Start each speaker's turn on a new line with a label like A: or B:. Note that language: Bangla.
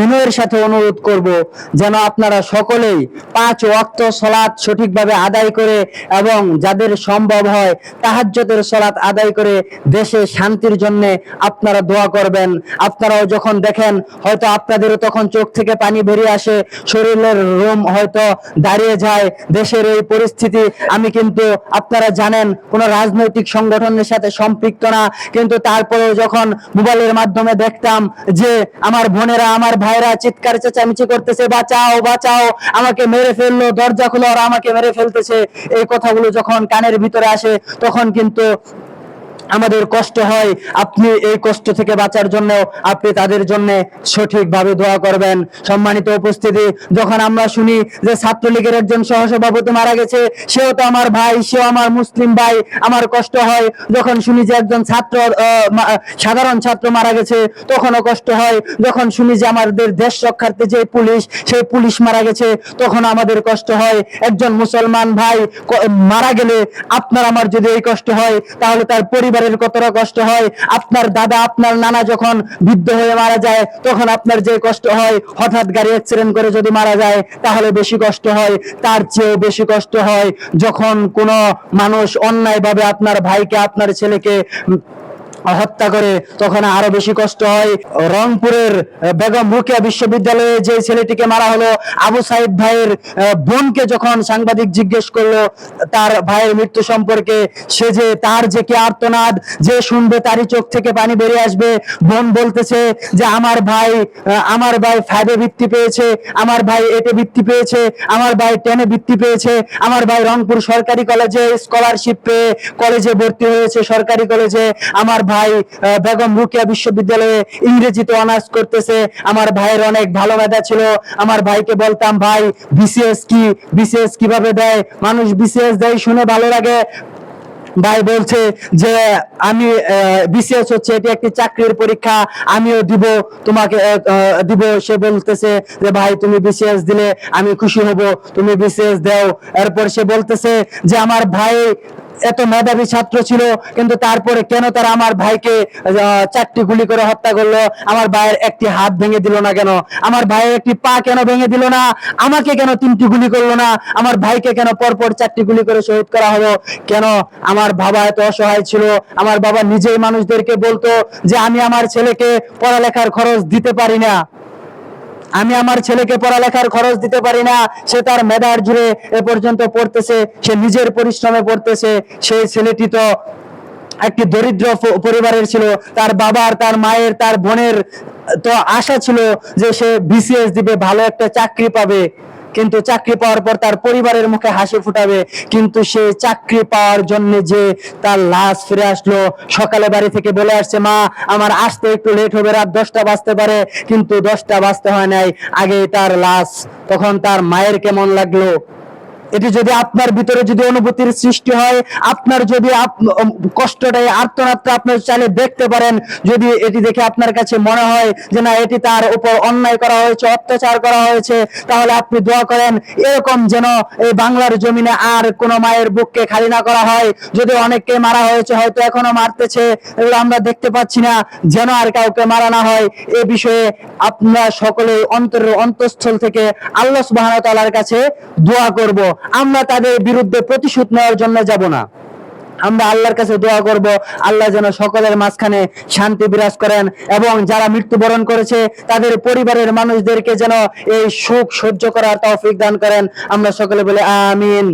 A: বিনয়ের সাথে অনুরোধ করব যেন আপনারা সকলেই পাঁচ ওয়াক্ত সলাৎ সঠিকভাবে আদায় করে এবং যাদের সম্ভব হয় তাহাজ্জতের সলাৎ আদায় করে দেশে শান্তির জন্য আপনারা দোয়া করবেন। আপনারাও যখন দেখেন হয়তো আপনাদেরও তখন চোখ থেকে পানি বেরিয়ে আসে, শরীরের রোম হয়তো দাঁড়িয়ে যায়, দেশের এই পরিস্থিতি। আমি কিন্তু, আপনারা জানেন, কোনো রাজনৈতিক সংগঠনের সাথে সম্পৃক্ত না। কিন্তু তারপরেও যখন মোবাইলের মাধ্যমে দেখতাম যে আমার বোনেরা আমার ভাইরা চিৎকার চেঁচামেচি করতেছে, বাঁচাও বাঁচাও, আমাকে মেরে ফেলল, দরজা খুলো আর আমাকে মেরে ফেলতেছে। এই কথাগুলো যখন কানের ভিতরে আসে, তখন কিন্তু আমাদের কষ্ট হয়, আপনি এই কষ্ট থেকে বাঁচার জন্য আপনি তাদের জন্য সঠিকভাবে দোয়া করবেন। সম্মানিত উপস্থিতি, যখন আমরা শুনি যে ছাত্রলীগের একজন সহসভাপতি মারা গেছে, সেও তো আমার ভাই, সেও আমার মুসলিম ভাই, আমার কষ্ট হয়। যখন শুনি যে একজন ছাত্র সাধারণ ছাত্র মারা গেছে, তখনও কষ্ট হয়। যখন শুনি যে আমাদের দেশ রক্ষার্থে যে পুলিশ, সেই পুলিশ মারা গেছে তখন আমাদের কষ্ট হয়। একজন মুসলমান ভাই মারা গেলে আপনার আমার যদি এই কষ্ট হয়, তাহলে তার পরিবারের কতটা কষ্ট হয়? আপনার দাদা, আপনার নানা যখন বৃদ্ধ হয়ে মারা যায়, তখন আপনার যে কষ্ট হয়, হঠাৎ গাড়ি অ্যাক্সিডেন্ট করে যদি মারা যায়, তাহলে বেশি কষ্ট হয়, তার চেয়েও বেশি কষ্ট হয়। যখন কোনো মানুষ অন্যায়ভাবে আপনার ভাইকে, আপনার ছেলেকে হত্যা করে তখন আরও বেশি কষ্ট হয়। রংপুরের বেগম রুকিয়া বিশ্ববিদ্যালয়ে যে ছেলেটিকে মারা হলো, আবু সাইদ ভাইয়ের বোনকে যখন সাংবাদিক জিজ্ঞেস করল, তার ভাইয়ের মৃত্যু সম্পর্কে, সে যে তার যে কি আর্তনাদ, যে শুনবে তারই চোখ থেকে পানি বেরিয়ে আসবে। বোন বলতেছে যে, আমার ভাই আমার ভাই ফাইভে বৃত্তি পেয়েছে, আমার ভাই এটে বৃত্তি পেয়েছে, আমার ভাই টেনে বৃত্তি পেয়েছে, আমার ভাই রংপুর সরকারি কলেজে স্কলারশিপ পেয়ে কলেজে ভর্তি হয়েছে সরকারি কলেজে, আমার ভাই বেগম রুকিয়া বিশ্ববিদ্যালয়ে ইংরেজিতে অনার্স করতেছে। আমার ভাইয়ের অনেক ভালো মেধা ছিল। আমার ভাইকে বলতাম, ভাই বিসিএস কি? বিসিএস কীভাবে দেয়? মানুষ বিসিএস দেয় শুনে ভালো লাগে। ভাই বলছে যে, আমি বিসিএস হচ্ছে, এটি একটি চাকরির পরীক্ষা। আমিও দিব, তোমাকে দিব। সে বলতেছে যে, ভাই, তুমি বিসিএস দিলে আমি খুশি হব। তুমি বিসিএস দাও। এরপর সে বলতেছে যে, আমার ভাই এত মেধাবী ছাত্র ছিল, কিন্তু তারপরে কেন তারা আমার ভাইকে চারটি গুলি করে হত্যা করল? আমার ভাইয়ের একটি হাত ভেঙে দিল না কেন? আমার ভাইয়ের একটি পা কেন ভেঙে দিল না? আমাকে কেন তিনটি গুলি করল না? আমার ভাইকে কেন পরপর চারটি গুলি করে শহীদ করা হলো? কেন আমার বাবা এত অসহায় ছিল? আমার বাবা নিজেই মানুষদেরকে বলতো যে, আমি আমার ছেলেকে পড়ালেখার খরচ দিতে পারি না। আমি আমার ছেলেকে পড়ালেখার খরচ দিতে পারি না, সে তার মেধার জুড়ে এ পর্যন্ত পড়তেছে, সে নিজের পরিশ্রমে পড়তেছে, সে ছেলেটি তো একটি দরিদ্র পরিবারের ছিল, তার বাবার, তার মায়ের, তার বোনের তো আশা ছিল যে সে বিসিএস দিবে, ভালো একটা চাকরি পাবে। কিন্তু চাকরি পাওয়ার পর তার পরিবারের মুখে হাসি ফুটাবে। কিন্তু সে চাকরি পাওয়ার জন্য যে তার লাশ ফিরে আসলো, সকালে বাড়ি থেকে বলে আসছে, মা, আমার আসতে একটু লেট হবে, রাত দশটা বাজতে পারে। কিন্তু দশটা বাজতে হয় নাই। আগে তার লাশ, তখন তার মায়ের কেমন লাগল? এটি যদি আপনার ভিতরে যদি অনুভূতির সৃষ্টি হয় আপনার যদি আপ- উম, কষ্টটা এই আর্তনাদটা আপনার চাইলে দেখতে পারেন। যদি এটি দেখে আপনার কাছে মনে হয় যে না এটি তার উপর অন্যায় করা হয়েছে অত্যাচার করা হয়েছে তাহলে আপনি দোয়া করেন এরকম যেন এই বাংলার জমিনে আর কোনো মায়ের বুককে খালি না করা হয়। যদি অনেককে মারা হয়েছে হয়তো এখনও মারতেছে এগুলো আমরা দেখতে পাচ্ছি না যেন আর কাউকে মারা না হয়। এ বিষয়ে আপনারা সকলে অন্তরের অন্তঃস্থল থেকে আল্লাহ সুবহানাহু ওয়া তাআলার কাছে দোয়া করব। আমরা তাদের বিরুদ্ধে প্রতিশোধ নেওয়ার জন্য যাব না। আমরা আল্লাহর কাছে দোয়া করব, আল্লাহ যেন সকলের মাঝখানে শান্তি বিরাজ করেন এবং যারা মৃত্যুবরণ করেছে, তাদের পরিবারের মানুষদেরকে যেন এই সুখ সহ্য করার তৌফিক দান করেন। আমরা সকলে বলে, আমিন।